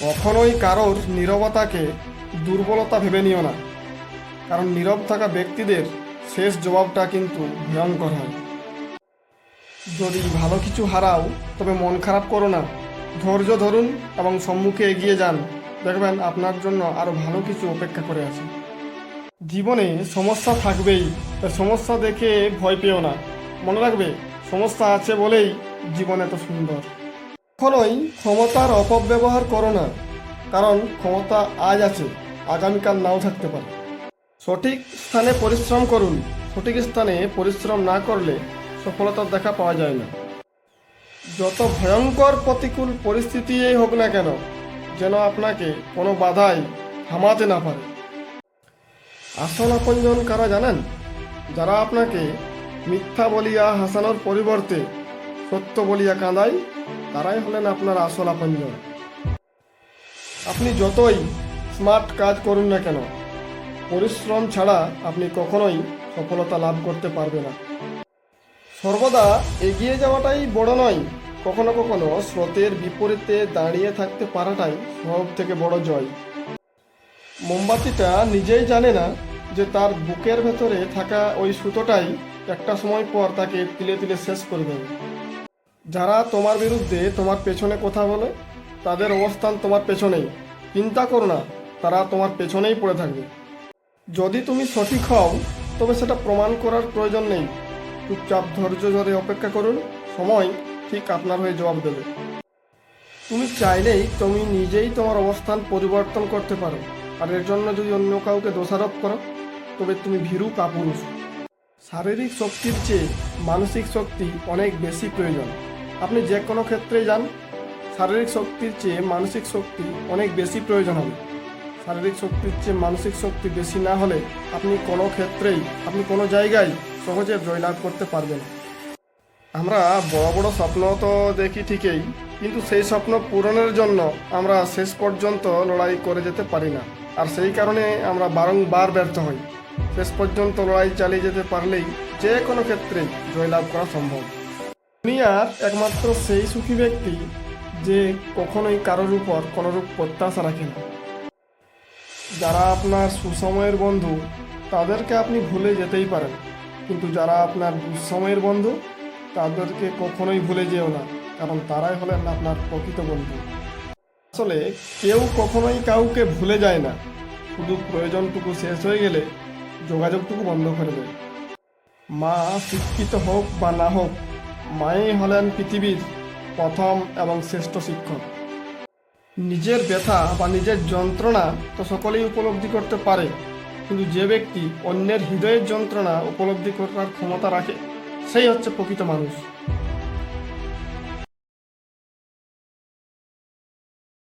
কখনোই কারোর নীরবতাকে দুর্বলতা ভেবে নিও না। কারণ নীরব থাকা ব্যক্তিদের শেষ জবাবটা কিন্তু ভয়ঙ্কর হয়। যদি ভালো কিছু হারাও, তবে মন খারাপ করো না। ধৈর্য ধরুন এবং সম্মুখে এগিয়ে যান। দেখবেন আপনার জন্য আরও ভালো কিছু অপেক্ষা করে আছে। জীবনে সমস্যা থাকবেই, তাই সমস্যা দেখে ভয় পেও না। মনে রাখবে, সমস্যা আছে বলেই জীবন এত সুন্দর। কখনোই ক্ষমতার অপব্যবহার করো না, কারণ ক্ষমতা আজ আছে, আগামীকাল নাও থাকতে পারে। সঠিক স্থানে পরিশ্রম করুন, সঠিক স্থানে পরিশ্রম না করলে সফলতার দেখা পাওয়া যায় না। যত ভয়ঙ্কর প্রতিকূল পরিস্থিতিই হোক না কেন, যেন আপনাকে কোনো বাধাই থামাতে না পারে। আসল আপনজন কারা জানেন? যারা আপনাকে মিথ্যা বলিয়া হাসানোর পরিবর্তে সত্য বলিয়া কাঁদায় তারাই হলেন আপনার আসল আপনজন। আপনি যতই স্মার্ট কাজ করুন না কেন, পরিশ্রম ছাড়া আপনি কখনোই সফলতা লাভ করতে পারবে না। সর্বদা এগিয়ে যাওয়াটাই বড় নয়, কখনো কখনো স্রোতের বিপরীতে দাঁড়িয়ে থাকতে পারাটাই সব থেকে বড় জয়। মোমবাতিটা নিজেই জানে না যে তার বুকের ভেতরে থাকা ওই সুতোটাই একটা সময় পর তাকে তিলে তিলে শেষ করে যারা তোমার বিরুদ্ধে তোমার পেছনে কথা বলে, তাদের অবস্থান তোমার পেছনেই। চিন্তা করো না, তারা তোমার পেছনেই পড়ে থাকবে। যদি তুমি সঠিক হও, তবে সেটা প্রমাণ করার প্রয়োজন নেই। চুপচাপ ধৈর্য ধরে অপেক্ষা করুন, সময় ঠিক আপনার হয়ে জবাব দেবে। তুমি চাইলেই তুমি নিজেই তোমার অবস্থান পরিবর্তন করতে পারো, আর এর জন্য যদি অন্য কাউকে দোষারোপ করো, তবে তুমি ভীরু কাপুরুষ। শারীরিক শক্তির চেয়ে মানসিক শক্তি অনেক বেশি প্রয়োজন। আপনি যে কোনো ক্ষেত্রে যান, শারীরিক শক্তির চেয়ে মানসিক শক্তি অনেক বেশি প্রয়োজন হবে। শারীরিক শক্তির চেয়ে মানসিক শক্তি বেশি না হলে আপনি কোনো ক্ষেত্রেই, আপনি কোনো জায়গায় সহজে জয়লাভ করতে পারবেন আমরা বড় বড় স্বপ্ন তো দেখি ঠিকই, কিন্তু সেই স্বপ্ন পূরণের জন্য আমরা শেষ পর্যন্ত লড়াই করে যেতে পারি না। আর সেই কারণে আমরা বারংবার ব্যর্থ হই। শেষ পর্যন্ত লড়াই চালিয়ে যেতে পারলেই যে কোনো ক্ষেত্রে জয়লাভ করা সম্ভব। দুনিয়ার একমাত্র সেই সুখী ব্যক্তি যে কখনোই কারোর উপর কোনোরূপ প্রত্যাশা রাখে না। যারা আপনার সুসময়ের বন্ধু, তাদেরকে আপনি ভুলে যেতেই পারেন। কিন্তু যারা আপনার দুঃসময়ের বন্ধু, তাদেরকে কখনোই ভুলে যেও না, কারণ তারাই হলেন আপনার প্রকৃত বন্ধু। আসলে কেউ কখনোই কাউকে ভুলে যায় না। শুধু প্রয়োজনটুকু শেষ হয়ে গেলে যোগাযোগটুকু বন্ধ করে দেয়। মা শিক্ষিত হোক বা না হোক মাই হলেন পৃথিবীর প্রথম এবং শ্রেষ্ঠ শিক্ষক। নিজের ব্যথা বা নিজের যন্ত্রণা তো সকলেই উপলব্ধি করতে পারে, কিন্তু যে ব্যক্তি অন্যের হৃদয়ের যন্ত্রণা উপলব্ধি করার ক্ষমতা রাখে, সেই হচ্ছে প্রকৃত মানুষ।